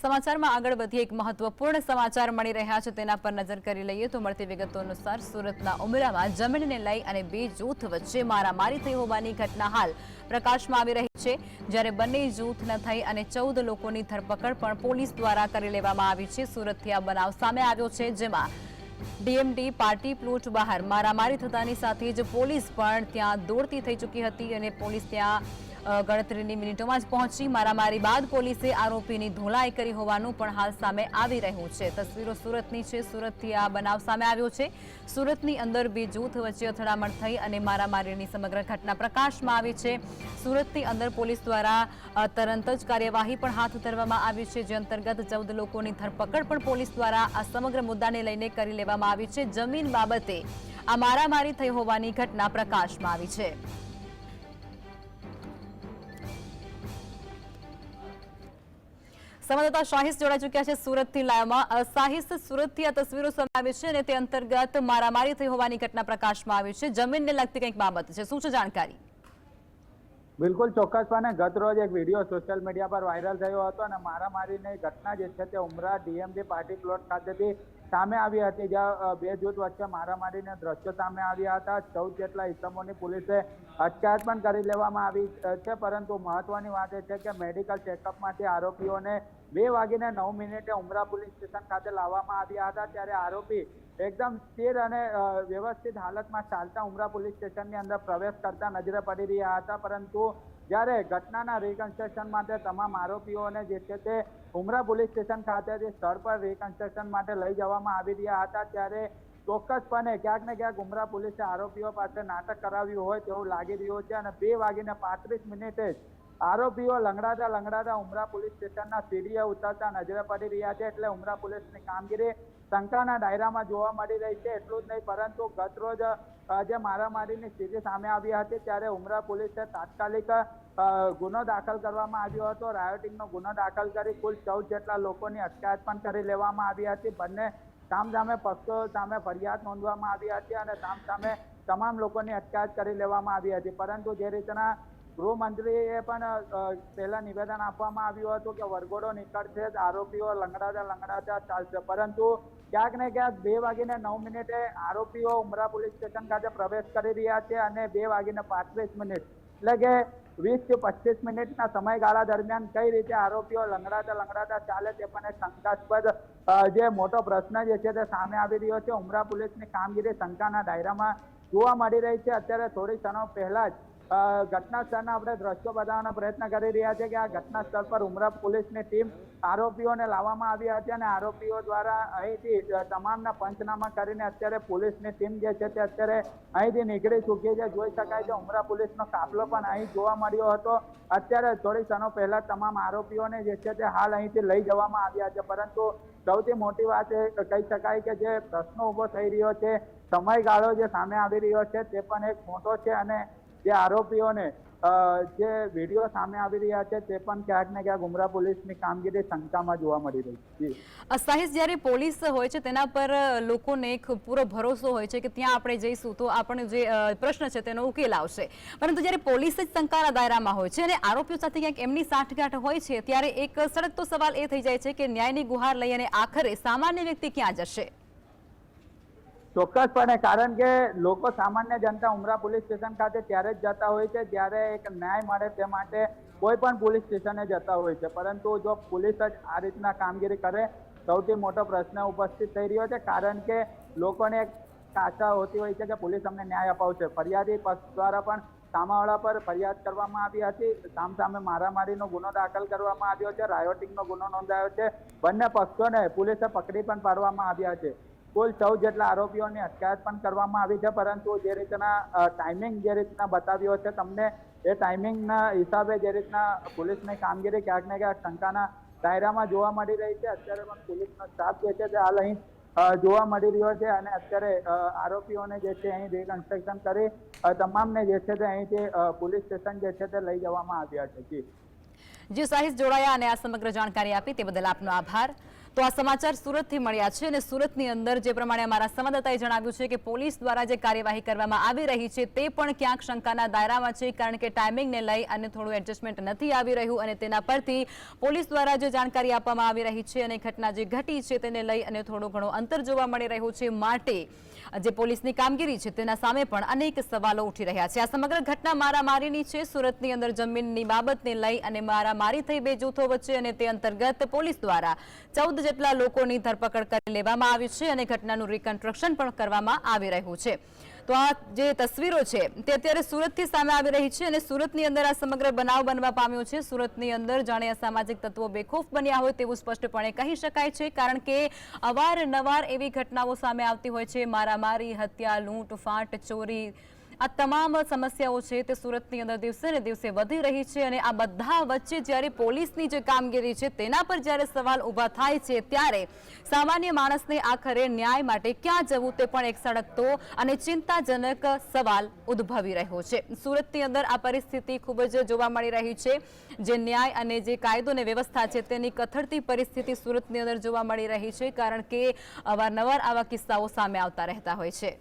સમાચારમાં આગળ વધી એક મહત્વપૂર્ણ સમાચાર મળી રહ્યા છે, તેના પર નજર કરી લઈએ તો મળતી વિગતો અનુસાર સુરતના ઉમરામાં જમીનને લઈ અને બે જૂથ વચ્ચે મારામારી થઈ હોવાની ઘટના હાલ પ્રકાશમાં આવી રહી છે. જ્યારે બંને જૂથના થઈ અને ચૌદ લોકોની ધરપકડ પણ પોલીસ દ્વારા કરી લેવામાં આવી છે. સુરતથી આ બનાવ સામે આવ્યો છે, જેમાં ડીએમડી પાર્ટી પ્લોટ બહાર મારામારી થતાની સાથે જ પોલીસ પણ ત્યાં દોડતી થઈ ચૂકી હતી અને પોલીસ ત્યાં ગણતરીની મિનિટોમાં જ પહોંચી. મારામારી બાદ પોલીસે આરોપીની ધોલાઈ કરી હોવાનું પણ હાલ સામે આવી રહ્યું છે. તસવીરો સુરતની છે. સુરતથી આ બનાવ સામે આવ્યો છે. સુરતની અંદર બે જૂથ વચ્ચે અથડામણ થઈ અને મારામારીની સમગ્ર ઘટના પ્રકાશમાં આવી છે. સુરતની અંદર પોલીસ દ્વારા તરત જ કાર્યવાહી પણ હાથ ધરવામાં આવી છે. જે અંતર્ગત ચૌદ લોકોની ધરપકડ પણ પોલીસ દ્વારા આ સમગ્ર મુદ્દાને લઈને કરી લેવામાં આવી છે. જમીન બાબતે આ મારામારી થઈ હોવાની ઘટના પ્રકાશમાં આવી છે. સંવાદદાતા શાહિસ જોડાઈ ચૂક્યા છે સુરતથી લાઈવમાં અ, સાહિસ સુરતથી આ તસવીરો સામે આવી છે અને તે અંતર્ગત મારામારી થઈ હોવાની ઘટના પ્રકાશમાં આવી છે. જમીનને લગતી કંઈક બાબત છે. શું છે જાણકારી? બિલકુલ ચોક્કસપણે ગત રોજ એક વીડિયો સોશિયલ મીડિયા પર વાયરલ થયો હતો અને મારામારીની ઘટના જે છે તે ઉમરા ડીએમડી પાર્ટી પ્લોટ ખાતેથી સામે આવી હતી જ્યાં બે જૂથ વચ્ચે મારામારીના દ્રશ્યો સામે આવ્યા હતા. ચૌદ જેટલા ઇસમોની પોલીસે અટકાયત પણ કરી લેવામાં આવી છે. પરંતુ મહત્વની વાત એ છે કે મેડિકલ ચેકઅપમાંથી આરોપીઓને બે વાગીને નવ મિનિટે ઉમરા પોલીસ સ્ટેશન ખાતે લાવવામાં આવ્યા હતા ત્યારે આરોપી એકદમ સ્થિર અને વ્યવસ્થિત હાલતમાં ચાલતા ઉમરા પોલીસ સ્ટેશનની અંદર પ્રવેશ કરતા નજરે પડી રહ્યા હતા. પરંતુ જ્યારે ઘટનાના રિકન્સ્ટ્રક્શન માટે તમામ આરોપીઓને જે છે તે ઉમરા પોલીસ સ્ટેશન ખાતેથી સ્થળ પર રિકન્સ્ટ્રક્શન માટે લઈ જવામાં આવી રહ્યા હતા, ત્યારે ચોક્કસપણે ક્યાંક ને ક્યાંક ઉમરા પોલીસે આરોપીઓ પાસે નાટક કરાવ્યું હોય તેવું લાગી રહ્યું છે અને બે વાગીને પાંત્રીસ મિનિટે જ આરોપીઓ લંગડાતા લંગડાતા ઉમરા પોલીસ સ્ટેશનના સીડીએ ઉતરતા નજરે પડી રહ્યા છે એટલે ઉમરા પોલીસની કામગીરી શંકાના દાયરામાં જોવા મળી રહી છે એટલું જ નહીં, પરંતુ ગત રોજ જે મારામારીની સ્થિતિ સામે આવી હતી ત્યારે ઉમરા પોલીસે તાત્કાલિક ગુનો દાખલ કરવામાં આવ્યો હતો. રાયોટિંગનો ગુનો દાખલ કરી કુલ ચૌદ જેટલા લોકોની અટકાયત પણ કરી લેવામાં આવી હતી. બંને સામ સામે પક્ષો સામે ફરિયાદ નોંધવામાં આવી હતી અને સામ સામે તમામ લોકોની અટકાયત કરી લેવામાં આવી હતી. પરંતુ જે રીતના ગૃહમંત્રીએ પણ પહેલા નિવેદન આપવામાં આવ્યું હતું કે વરઘોડો નીકળશે જ, આરોપીઓ લંગડાતા લંગડાતા ચાલશે. પરંતુ ક્યાંક ને ક્યાંક બે વાગીને નવ મિનિટે આરોપીઓ ઉમરા પોલીસ સ્ટેશન ખાતે પ્રવેશ કરી રહ્યા છે અને બે વાગીને પાંત્રીસ મિનિટ, એટલે કે વીસથી પચીસ મિનિટના સમયગાળા દરમિયાન કઈ રીતે આરોપીઓ લંગડાતા લંગડાતા ચાલે તે પણ એક શંકાસ્પદ જે મોટો પ્રશ્ન જે છે તે સામે આવી રહ્યો છે. ઉમરા પોલીસની કામગીરી શંકાના દાયરામાં જોવા મળી રહી છે. અત્યારે થોડી ક્ષણો પહેલા જ ઘટના સ્થળના આપણે દ્રશ્યો બતાવવાનો પ્રયત્ન કરી રહ્યા છે કે આ ઘટના સ્થળ પર ઉમરા પોલીસની ટીમ આરોપીઓને લાવવામાં આવી હતી અને આરોપીઓ દ્વારા અહીંથી તમામના પંચનામા કરીને અત્યારે પોલીસની ટીમ જે છે તે અત્યારે અહીંથી નીકળી ચૂકી છે. જોઈ શકાય છે ઉમરા પોલીસનો કાફલો પણ અહીં જોવા મળ્યો હતો. અત્યારે થોડી ક્ષણો પહેલા તમામ આરોપીઓને જે છે તે હાલ અહીંથી લઈ જવામાં આવ્યા છે. પરંતુ સૌથી મોટી વાત એ કહી શકાય કે જે પ્રશ્નો ઊભો થઈ રહ્યો છે, સમયગાળો જે સામે આવી રહ્યો છે તે પણ એક મોટો છે અને જે આરોપીઓને જે વીડિયો સામે આવી રહ્યા છે તે પણ ક્યાંક ને ક્યાંક ઉમરા પોલીસની કામગીરી શંકામાં જોવા મળી રહી છે. સાહિસ જ્યારે પોલીસ હોય છે તેના પર લોકોને એક પૂરો ભરોસો હોય છે કે ત્યાં આપણે જઈશું તો આપણને જે પ્રશ્ન છે તેનો ઉકેલ આવશે. પરંતુ જ્યારે પોલીસ જ શંકાના દાયરામાં હોય છે અને આરોપીઓ સાથે ક્યાંક એમની સાંઠગાંઠ હોય છે, ત્યારે એક સડકતો સવાલ એ થઈ જાય છે કે ન્યાયની ગુહાર લઈ અને આખરે સામાન્ય વ્યક્તિ ક્યાં જશે? ચોક્કસપણે, કારણ કે લોકો સામાન્ય જનતા ઉમરા પોલીસ સ્ટેશન ખાતે ત્યારે જ જતા હોય છે, જ્યારે એક ન્યાય મળે તે માટે કોઈ પણ પોલીસ સ્ટેશને જતા હોય છે. પરંતુ જો પોલીસ જ આ રીતના કામગીરી કરે, સૌથી મોટો પ્રશ્ન ઉપસ્થિત થઈ રહ્યો છે, કારણ કે લોકોને આશા હોતી હોય છે કે પોલીસ અમને ન્યાય અપાવશે. ફરિયાદી પક્ષ દ્વારા પણ સામાવાળા પર ફરિયાદ કરવામાં આવી હતી. સામ સામે મારામારીનો ગુનો દાખલ કરવામાં આવ્યો છે, રાયોટિંગનો ગુનો નોંધાયો છે. બંને પક્ષોને પોલીસે પકડી પણ પાડવામાં આવ્યા છે. કુલ ચૌદ જેટલા આરોપીઓની અટકાયત પણ કરવામાં આવી છે, પરંતુ જે રીતના ટાઈમિંગ જે રીતના બતાવ્યો છે, તમને એ ટાઈમિંગના હિસાબે જે રીતના પોલીસની કામગીરી ક્યાંક ને ક્યાંક શંકાના દાયરામાં જોવા મળી રહી છે, અત્યારે પણ પોલીસનો સ્ટાફ જે છે તે હાલ અહીં જોવા મળી રહ્યો છે અને અત્યારે આરોપીઓને જે છે અહીં રિકન્સ્ટ્રક્શન કરી તમામને જે છે તે અહીંથી પોલીસ સ્ટેશન જે છે તે લઈ જવામાં આવ્યા છે. જી. જે, સાહિસ જોડાયા અને આ સમગ્ર જાણકારી આપી, તે બદલ આપનો આભાર. તો આ સમાચાર સુરતથી મળ્યા છે અને સુરતની અંદર જે પ્રમાણે અમારા સંવાદદાતાએ જણાવ્યું છે કે પોલીસ દ્વારા જે કાર્યવાહી કરવામાં આવી રહી છે તે પણ ક્યાંક શંકાના દાયરામાં છે કારણ કે ટાઈમિંગને લઈ અને થોડું એડજસ્ટમેન્ટ નથી આવી રહ્યું અને તેના પરથી પોલીસ દ્વારા જે જાણકારી આપવામાં આવી રહી છે અને ઘટના જે ઘટી છે તેને લઈ અને થોડું ઘણું અંતર જોવા મળી રહ્યું છે માટે જે પોલીસની કામગીરી છે તેના સામે પણ અનેક સવાલો ઉઠી રહ્યા છે. આ સમગ્ર ઘટના મારામારીની છે. સુરતની અંદર જમીનની બાબતને લઈ અને મારામારી થઈ બે જૂથો વચ્ચે અને તે અંતર્ગત પોલીસ દ્વારા ચૌદ જેટલા લોકોની ધરપકડ કરી લેવામાં આવી છે અને ઘટનાનું રિકન્સ્ટ્રક્શન પણ કરવામાં આવી રહ્યું છે. તો આ જે તસવીરો છે, તે અત્યારે સુરતથી સામે આવી રહી છે અને સુરતની અંદર આ સમગ્ર બનાવ બનવા પામ્યો છે. સુરતની અંદર જાણે સામાજિક તત્વો બેખોફ બન્યા હોય તેવું સ્પષ્ટપણે કહી શકાય છે, કારણ કે અવારનવાર એવી ઘટનાઓ સામે આવતી હોય છે. મારામારી, હત્યા, લૂંટફાટ, ચોરી આ તમામ સમસ્યાઓ છે તે સુરતની અંદર દિવસે ને દિવસે વધી રહી છે અને આ બધા વચ્ચે જ્યારે પોલીસની જે કામગીરી છે તેના પર જ્યારે સવાલ ઊભા થાય છે ત્યારે સામાન્ય માણસને આખરે ન્યાય માટે ક્યાં જવું તે પણ એક સળગતો અને ચિંતાજનક સવાલ ઉદ્ભવી રહ્યો છે. સુરતની અંદર આ પરિસ્થિતિ ખૂબ જ જોવા મળી રહી છે. જે ન્યાય અને જે કાયદો અને વ્યવસ્થા છે તેની કથળતી પરિસ્થિતિ સુરતની અંદર જોવા મળી રહી છે, કારણ કે અવારનવાર આવા કિસ્સાઓ સામે આવતા રહેતા હોય છે.